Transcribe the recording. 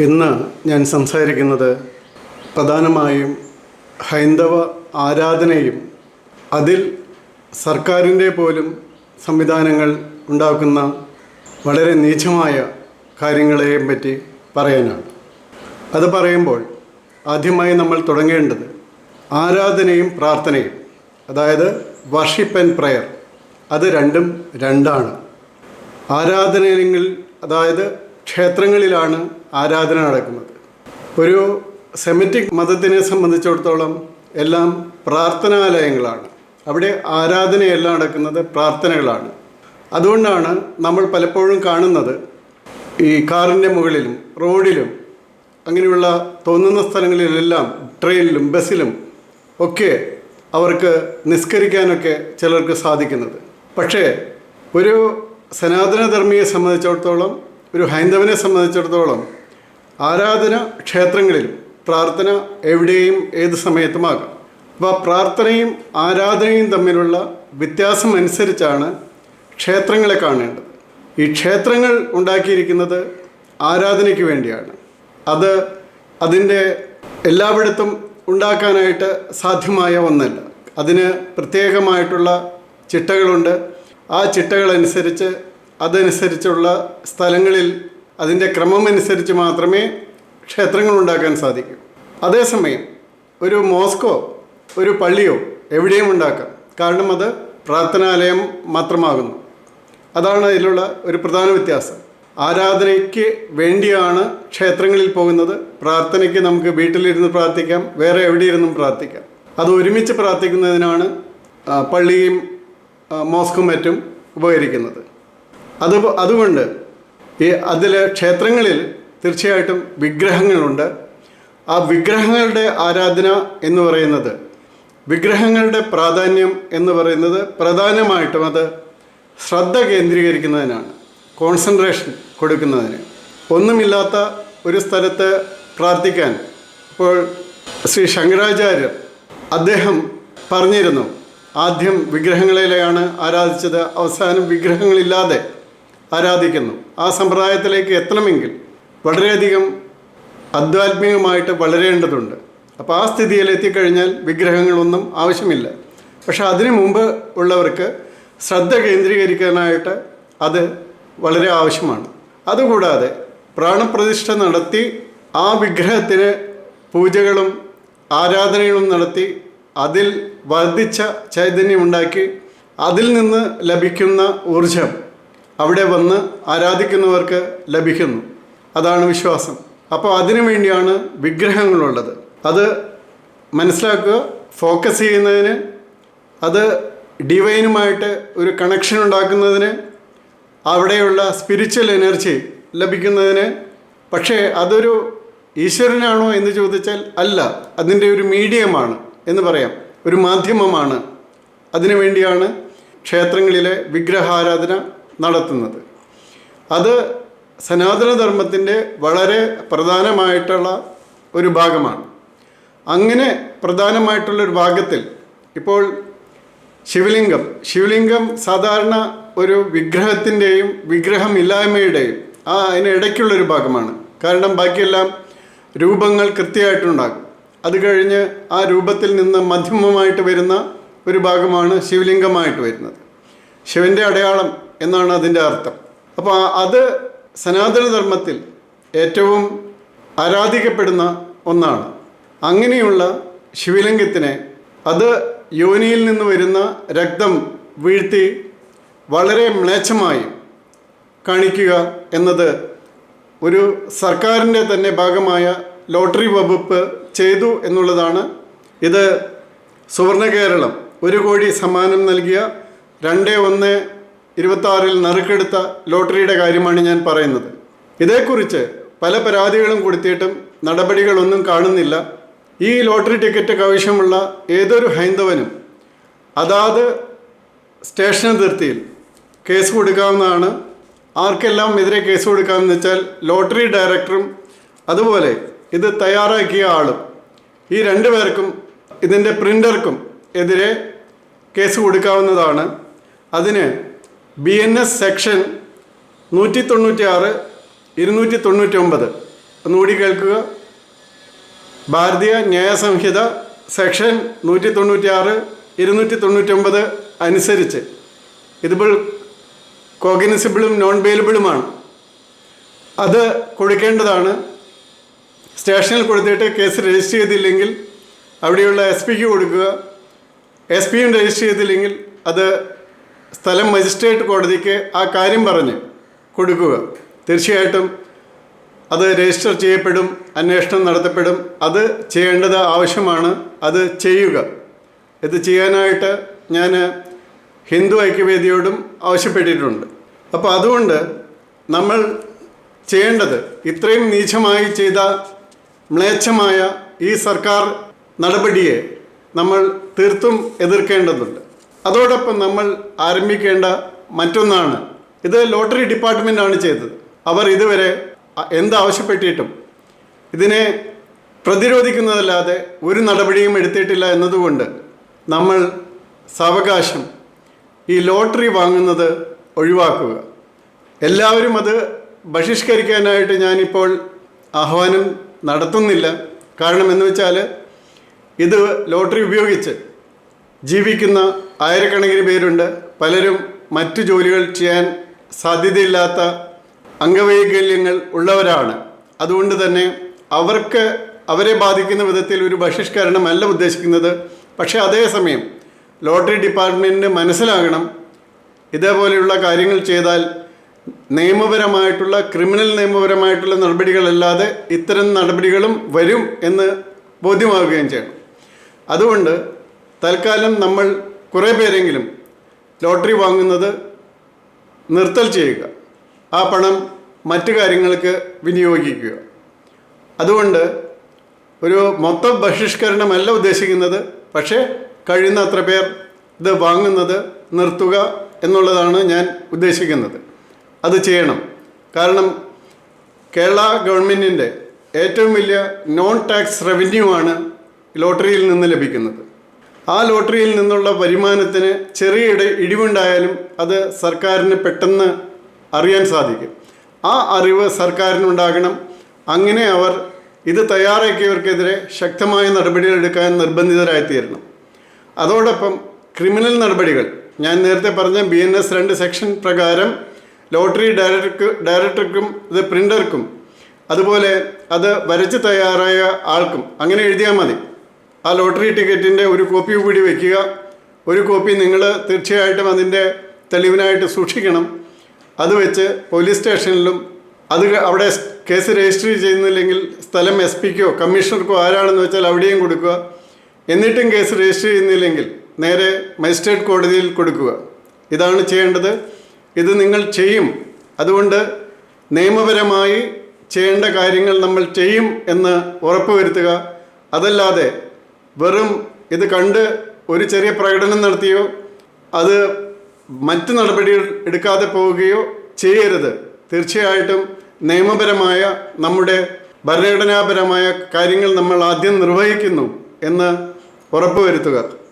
ഇന്ന് ഞാൻ സംസാരിക്കുന്നത് പ്രധാനമായും ഹൈന്ദവ ആരാധനയും അതിൽ സർക്കാരിന്റെ പോലും സംവിധാനങ്ങൾ ഉണ്ടാക്കുന്ന വളരെ നീചമായ കാര്യങ്ങളെയും പറ്റി പറയാനാണ്. അത് പറയുമ്പോൾ ആദ്യമായി നമ്മൾ തുടങ്ങേണ്ടത് ആരാധനയും പ്രാർത്ഥനയും അതായത് വർഷിപ്പ് ആൻഡ് പ്രയർ അത് രണ്ടും രണ്ടാണ്. ആരാധനയിൽ അതായത് ക്ഷേത്രങ്ങളിലാണ് ആരാധന നടക്കുന്നത്. ഒരു സെമിറ്റിക് മതത്തിനെ സംബന്ധിച്ചിടത്തോളം എല്ലാം പ്രാർത്ഥനാലയങ്ങളാണ്. അവിടെ ആരാധനയെല്ലാം നടക്കുന്നത് പ്രാർത്ഥനകളാണ്. അതുകൊണ്ടാണ് നമ്മൾ പലപ്പോഴും കാണുന്നത് ഈ കാറിന്റെ മുകളിലും റോഡിലും അങ്ങനെയുള്ള തോന്നുന്ന സ്ഥലങ്ങളിലെല്ലാം ട്രെയിനിലും ബസ്സിലും ഒക്കെ അവർക്ക് നിസ്കരിക്കാനൊക്കെ ചിലർക്ക് സാധിക്കുന്നത്. പക്ഷേ ഒരു സനാതനധർമ്മിയെ സംബന്ധിച്ചിടത്തോളം ഒരു ഹൈന്ദവനെ സംബന്ധിച്ചിടത്തോളം ആരാധന ക്ഷേത്രങ്ങളിലും പ്രാർത്ഥന എവിടെയും ഏത് സമയത്തുമാകാം അപ്പോൾ പ്രാർത്ഥനയും ആരാധനയും തമ്മിലുള്ള വ്യത്യാസം അനുസരിച്ചാണ് ക്ഷേത്രങ്ങളെ കാണേണ്ടത്. ഈ ക്ഷേത്രങ്ങൾ ഉണ്ടാക്കിയിരിക്കുന്നത് ആരാധനയ്ക്ക് വേണ്ടിയാണ്. അത് അതിന്റെ എല്ലായിടത്തും ഉണ്ടാക്കാനായിട്ട് സാധ്യമായ ഒന്നല്ല. അതിന് പ്രത്യേകമായിട്ടുള്ള ചിട്ടകളുണ്ട്. ആ ചിട്ടകളനുസരിച്ച് അതനുസരിച്ചുള്ള സ്ഥലങ്ങളിൽ അതിന്റെ ക്രമമനുസരിച്ച് മാത്രമേ ക്ഷേത്രങ്ങൾ ഉണ്ടാക്കാൻ സാധിക്കൂ. അതേസമയം ഒരു മോസ്കോ ഒരു പള്ളിയോ എവിടെയും ഉണ്ടാക്കാം. കാരണം അത് പ്രാർത്ഥനാലയം മാത്രമാകുന്നു. അതാണ് അതിലുള്ള ഒരു പ്രധാന വ്യത്യാസം. ആരാധനയ്ക്ക് വേണ്ടിയാണ് ക്ഷേത്രങ്ങളിൽ പോകുന്നത്. പ്രാർത്ഥനയ്ക്ക് നമുക്ക് വീട്ടിലിരുന്ന് പ്രാർത്ഥിക്കാം വേറെ എവിടെയിരുന്നും പ്രാർത്ഥിക്കാം. അത് ഒരുമിച്ച് പ്രാർത്ഥിക്കുന്നതിനാണ് പള്ളിയും മോസ്കും മറ്റും ഉപകരിക്കുന്നത്. അത് അതുകൊണ്ട് ഈ അതിൽ ക്ഷേത്രങ്ങളിൽ തീർച്ചയായിട്ടും വിഗ്രഹങ്ങളുണ്ട്. ആ വിഗ്രഹങ്ങളുടെ ആരാധന എന്ന് പറയുന്നത് വിഗ്രഹങ്ങളുടെ പ്രാധാന്യം എന്ന് പറയുന്നത് പ്രധാനമായിട്ടും അത് ശ്രദ്ധ കേന്ദ്രീകരിക്കുന്നതിനാണ്. കോൺസെൻട്രേഷൻ കൊടുക്കുന്നതിന്. ഒന്നുമില്ലാത്ത ഒരു സ്ഥലത്ത് പ്രാർത്ഥിക്കാൻ. ഇപ്പോൾ ശ്രീ ശങ്കരാചാര്യർ അദ്ദേഹം പറഞ്ഞിരുന്നു ആദ്യം വിഗ്രഹങ്ങളിലെയാണ് ആരാധിച്ചത് അവസാനം വിഗ്രഹങ്ങളില്ലാതെ ആരാധിക്കുന്നു. ആ സമ്പ്രദായത്തിലേക്ക് എത്തണമെങ്കിൽ വളരെയധികം അധ്വാത്മികമായിട്ട് വളരേണ്ടതുണ്ട്. അപ്പോൾ ആ സ്ഥിതിയിൽ എത്തിക്കഴിഞ്ഞാൽ വിഗ്രഹങ്ങളൊന്നും ആവശ്യമില്ല. പക്ഷെ അതിനു മുമ്പ് ഉള്ളവർക്ക് ശ്രദ്ധ കേന്ദ്രീകരിക്കാനായിട്ട് അത് വളരെ ആവശ്യമാണ്. അതുകൂടാതെ പ്രാണപ്രതിഷ്ഠ നടത്തി ആ വിഗ്രഹത്തിന് പൂജകളും ആരാധനകളും നടത്തി അതിൽ വർദ്ധിച്ച ചൈതന്യമുണ്ടാക്കി അതിൽ നിന്ന് ലഭിക്കുന്ന ഊർജം അവിടെ വന്ന് ആരാധിക്കുന്നവർക്ക് ലഭിക്കുന്നു. അതാണ് വിശ്വാസം. അപ്പോൾ അതിനു വേണ്ടിയാണ് വിഗ്രഹങ്ങളുള്ളത്. അത് മനസ്സിലാക്കുക ഫോക്കസ് ചെയ്യുന്നതിന് അത് ഡിവൈനുമായിട്ട് ഒരു കണക്ഷൻ ഉണ്ടാക്കുന്നതിന് അവിടെയുള്ള സ്പിരിച്വൽ എനർജി ലഭിക്കുന്നതിന്. പക്ഷേ അതൊരു ഈശ്വരനാണോ എന്ന് ചോദിച്ചാൽ അല്ല. അതിന്റെ ഒരു മീഡിയമാണ് എന്ന് പറയാം. ഒരു മാധ്യമമാണ്. അതിനു വേണ്ടിയാണ് ക്ഷേത്രങ്ങളിലെ വിഗ്രഹാരാധന നടത്തുന്നത്. അത് സനാതനധർമ്മത്തിന്റെ വളരെ പ്രധാനമായിട്ടുള്ള ഒരു ഭാഗമാണ്. അങ്ങനെ പ്രധാനമായിട്ടുള്ള ഒരു ഭാഗത്തിൽ ഇപ്പോൾ ശിവലിംഗം ശിവലിംഗം സാധാരണ ഒരു വിഗ്രഹത്തിന്റെയും വിഗ്രഹമില്ലായ്മയുടെയും ആ അതിനിടയ്ക്കുള്ളൊരു ഭാഗമാണ്. കാരണം ബാക്കിയെല്ലാം രൂപങ്ങൾ കൃത്യമായിട്ടുണ്ടാകും. അത് കഴിഞ്ഞ് ആ രൂപത്തിൽ നിന്ന് മധ്യമമായിട്ട് വരുന്ന ഒരു ഭാഗമാണ് ശിവലിംഗമായിട്ട് വരുന്നത്. ശിവന്റെ അടയാളം എന്നാണ് അതിന്റെ അർത്ഥം. അപ്പോൾ അത് സനാതനധർമ്മത്തിൽ ഏറ്റവും ആരാധിക്കപ്പെടുന്ന ഒന്നാണ്. അങ്ങനെയുള്ള ശിവലിംഗത്തിനെ അത് യോനിയിൽ നിന്ന് വരുന്ന രക്തം വീഴ്ത്തി വളരെ മ്ലേച്ഛമായി കാണിക്കുക എന്നത് ഒരു സർക്കാരിന്റെ തന്നെ ഭാഗമായ ലോട്ടറി വകുപ്പ് ചെയ്തു എന്നുള്ളതാണ്. ഇത് സുവർണ കേരളം ഒരു കോടി സമ്മാനം നൽകിയ രണ്ട് ഒന്ന് ഇരുപത്താറിൽ നറുക്കെടുത്ത ലോട്ടറിയുടെ കാര്യമാണ് ഞാൻ പറയുന്നത്. ഇതേക്കുറിച്ച് പല പരാതികളും കൊടുത്തിട്ടും നടപടികളൊന്നും കാണുന്നില്ല. ഈ ലോട്ടറി ടിക്കറ്റ് ആവശ്യമുള്ള ഏതൊരു ഹൈന്ദവനും അതാത് സ്റ്റേഷൻ അതിർത്തിയിൽ കേസ് കൊടുക്കാവുന്നതാണ്. ആർക്കെല്ലാം എതിരെ കേസ് കൊടുക്കാമെന്ന് വെച്ചാൽ ലോട്ടറി ഡയറക്ടറും അതുപോലെ ഇത് തയ്യാറാക്കിയ ആളും ഈ രണ്ടു പേർക്കും ഇതിന്റെ പ്രിന്റർക്കും എതിരെ കേസ് കൊടുക്കാവുന്നതാണ്. അതിന് ബി എൻ എസ് സെക്ഷൻ നൂറ്റി തൊണ്ണൂറ്റി ആറ് ഇരുന്നൂറ്റി തൊണ്ണൂറ്റി ഒമ്പത് ഒന്നുകൂടി കേൾക്കുക. ഭാരതീയ ന്യായ സംഹിത സെക്ഷൻ നൂറ്റി തൊണ്ണൂറ്റി ആറ് ഇരുന്നൂറ്റി തൊണ്ണൂറ്റി ഒമ്പത് അനുസരിച്ച്. ഇതിപ്പോൾ കോഗ്നിസിബിളും നോൺ ബെയിലബിളുമാണ് അത് കൊടുക്കേണ്ടതാണ്. സ്റ്റേഷനിൽ കൊടുത്തിട്ട് കേസ് രജിസ്റ്റർ ചെയ്തില്ലെങ്കിൽ അവിടെയുള്ള എസ് പിക്ക് കൊടുക്കുക. എസ് പിയും രജിസ്റ്റർ ചെയ്തില്ലെങ്കിൽ അത് സ്ഥലം മജിസ്ട്രേറ്റ് കോടതിക്ക് ആ കാര്യം പറഞ്ഞ് കൊടുക്കുക. തീർച്ചയായിട്ടും അത് രജിസ്റ്റർ ചെയ്യപ്പെടും അന്വേഷണം നടത്തപ്പെടും. അത് ചെയ്യേണ്ടത് ആവശ്യമാണ് അത് ചെയ്യുക. ഇത് ചെയ്യാനായിട്ട് ഞാൻ ഹിന്ദു ഐക്യവേദിയോടും ആവശ്യപ്പെട്ടിട്ടുണ്ട്. അപ്പോൾ അതുകൊണ്ട് നമ്മൾ ചെയ്യേണ്ടത് ഇത്രയും നീചമായി ചെയ്ത മ്ലേച്ഛമായ ഈ സർക്കാർ നടപടിയെ നമ്മൾ തീർത്തും എതിർക്കേണ്ടതുണ്ട്. അതോടൊപ്പം നമ്മൾ ആരംഭിക്കേണ്ട മറ്റൊന്നാണ്. ഇത് ലോട്ടറി ഡിപ്പാർട്ട്മെന്റാണ് ചെയ്തത്. അവർ ഇതുവരെ എന്താവശ്യപ്പെട്ടിട്ടും ഇതിനെ പ്രതിരോധിക്കുന്നതല്ലാതെ ഒരു നടപടിയും എടുത്തിട്ടില്ല എന്നതുകൊണ്ട് നമ്മൾ സാവകാശം ഈ ലോട്ടറി വാങ്ങുന്നത് ഒഴിവാക്കുക. എല്ലാവരും അത് ബഹിഷ്കരിക്കാനായിട്ട് ഞാനിപ്പോൾ ആഹ്വാനം നടത്തുന്നില്ല. കാരണം എന്ന് വെച്ചാൽ ഇത് ലോട്ടറി ഉപയോഗിച്ച് ജീവിക്കുന്ന ആയിരക്കണക്കിന് പേരുണ്ട്. പലരും മറ്റു ജോലികൾ ചെയ്യാൻ സാധ്യതയില്ലാത്ത അംഗവൈകല്യങ്ങൾ ഉള്ളവരാണ്. അതുകൊണ്ട് തന്നെ അവർക്ക് അവരെ ബാധിക്കുന്ന വിധത്തിൽ ഒരു ബഹിഷ്കരണമല്ല ഉദ്ദേശിക്കുന്നത്. പക്ഷേ അതേസമയം ലോട്ടറി ഡിപ്പാർട്ട്മെന്റിന് മനസ്സിലാകണം. ഇതേപോലെയുള്ള കാര്യങ്ങൾ ചെയ്താൽ നിയമപരമായിട്ടുള്ള ക്രിമിനൽ നിയമപരമായിട്ടുള്ള നടപടികളല്ലാതെ ഇത്തരം നടപടികളും വരും എന്ന് ബോധ്യമാവുകയും ചെയ്യണം അതുകൊണ്ട് തൽക്കാലം നമ്മൾ കുറേ പേരെങ്കിലും ലോട്ടറി വാങ്ങുന്നത് നിർത്തൽ ചെയ്യുക. ആ പണം മറ്റു കാര്യങ്ങൾക്ക് വിനിയോഗിക്കുക. അതുകൊണ്ട് ഒരു മൊത്തം ബഹിഷ്കരണമല്ല ഉദ്ദേശിക്കുന്നത്. പക്ഷേ കഴിയുന്ന അത്ര പേർ ഇത് വാങ്ങുന്നത് നിർത്തുക എന്നുള്ളതാണ് ഞാൻ ഉദ്ദേശിക്കുന്നത്. അത് ചെയ്യണം. കാരണം കേരള ഗവൺമെന്റിന്റെ ഏറ്റവും വലിയ നോൺ ടാക്സ് റവന്യൂ ആണ് ലോട്ടറിയിൽ നിന്ന് ലഭിക്കുന്നത്. ആ ലോട്ടറിയിൽ നിന്നുള്ള വരുമാനത്തിന് ചെറിയ ഇട ഇടിവുണ്ടായാലും അത് സർക്കാരിന് പെട്ടെന്ന് അറിയാൻ സാധിക്കും. ആ അറിവ് സർക്കാരിനുണ്ടാകണം. അങ്ങനെ അവർ ഇത് തയ്യാറാക്കിയവർക്കെതിരെ ശക്തമായ നടപടികൾ എടുക്കാൻ നിർബന്ധിതരായിത്തീരണം. അതോടൊപ്പം ക്രിമിനൽ നടപടികൾ. ഞാൻ നേരത്തെ പറഞ്ഞ ബി എൻ എസ് രണ്ട് സെക്ഷൻ പ്രകാരം ലോട്ടറി ഡയറക്ടർക്ക് ഡയറക്ടർക്കും ഇത് പ്രിന്റർക്കും അതുപോലെ അത് വരച്ച് തയ്യാറായ ആൾക്കും അങ്ങനെ എഴുതിയാൽ മതി. ആ ലോട്ടറി ടിക്കറ്റിന്റെ ഒരു കോപ്പി കൂടി വയ്ക്കുക ഒരു കോപ്പി നിങ്ങൾ തീർച്ചയായിട്ടും അതിന്റെ തെളിവിനായിട്ട് സൂക്ഷിക്കണം. അത് വെച്ച് പോലീസ് സ്റ്റേഷനിലും അത് അവിടെ കേസ് രജിസ്റ്റർ ചെയ്യുന്നില്ലെങ്കിൽ സ്ഥലം എസ് പിക്കോ കമ്മീഷണർക്കോ ആരാണെന്ന് വെച്ചാൽ അവിടെയും കൊടുക്കുക. എന്നിട്ടും കേസ് രജിസ്റ്റർ ചെയ്യുന്നില്ലെങ്കിൽ നേരെ മജിസ്ട്രേറ്റ് കോടതിയിൽ കൊടുക്കുക. ഇതാണ് ചെയ്യേണ്ടത്. ഇത് നിങ്ങൾ ചെയ്യും. അതുകൊണ്ട് നിയമപരമായി ചെയ്യേണ്ട കാര്യങ്ങൾ നമ്മൾ ചെയ്യും എന്ന് ഉറപ്പുവരുത്തുക. അതല്ലാതെ വെറും ഇത് കണ്ട് ഒരു ചെറിയ പ്രകടനം നടത്തിയോ അത് മറ്റ് നടപടികൾ എടുക്കാതെ പോവുകയോ ചെയ്യരുത്. തീർച്ചയായിട്ടും നിയമപരമായ നമ്മുടെ ഭരണഘടനാപരമായ കാര്യങ്ങൾ നമ്മൾ ആദ്യം നിർവഹിക്കുന്നു എന്ന് ഉറപ്പുവരുത്തുക.